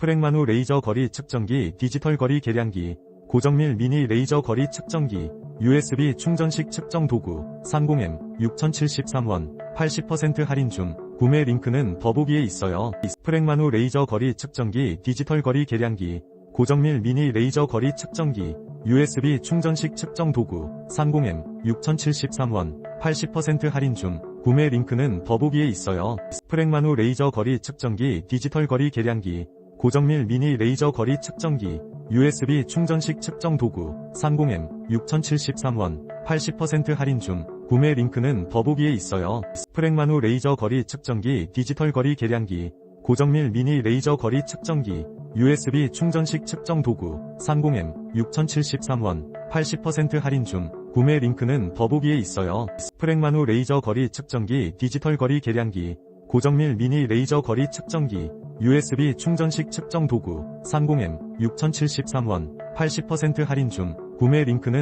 프랭마누 레이저 거리 측정기 디지털 거리 계량기 고정밀 미니 레이저 거리 측정기 USB 충전식 측정 도구 30M 6073원 80% 할인 중 구매 링크는 더보기에 있어요. 프랭마누 레이저 거리 측정기 디지털 거리 계량기 고정밀 미니 레이저 거리 측정기 USB 충전식 측정 도구 30M 6073원 80% 할인 중 구매 링크는 더보기에 있어요. 프랭마누 레이저 거리 측정기 디지털 거리 계량기 고정밀 미니 레이저 거리 측정기 USB 충전식 측정 도구 30M 6073원 80% 할인 중 구매 링크는 더보기에 있어요. 프랭마누 레이저 거리 측정기 디지털 거리 계량기 고정밀 미니 레이저 거리 측정기 USB 충전식 측정 도구 30M 6073원 80% 할인 중 구매 링크는 더보기에 있어요. 프랭마누 레이저 거리 측정기 디지털 거리 계량기 고정밀 미니 레이저 거리 측정기 USB 충전식 측정 도구 30M 6073원 80% 할인 중 구매 링크는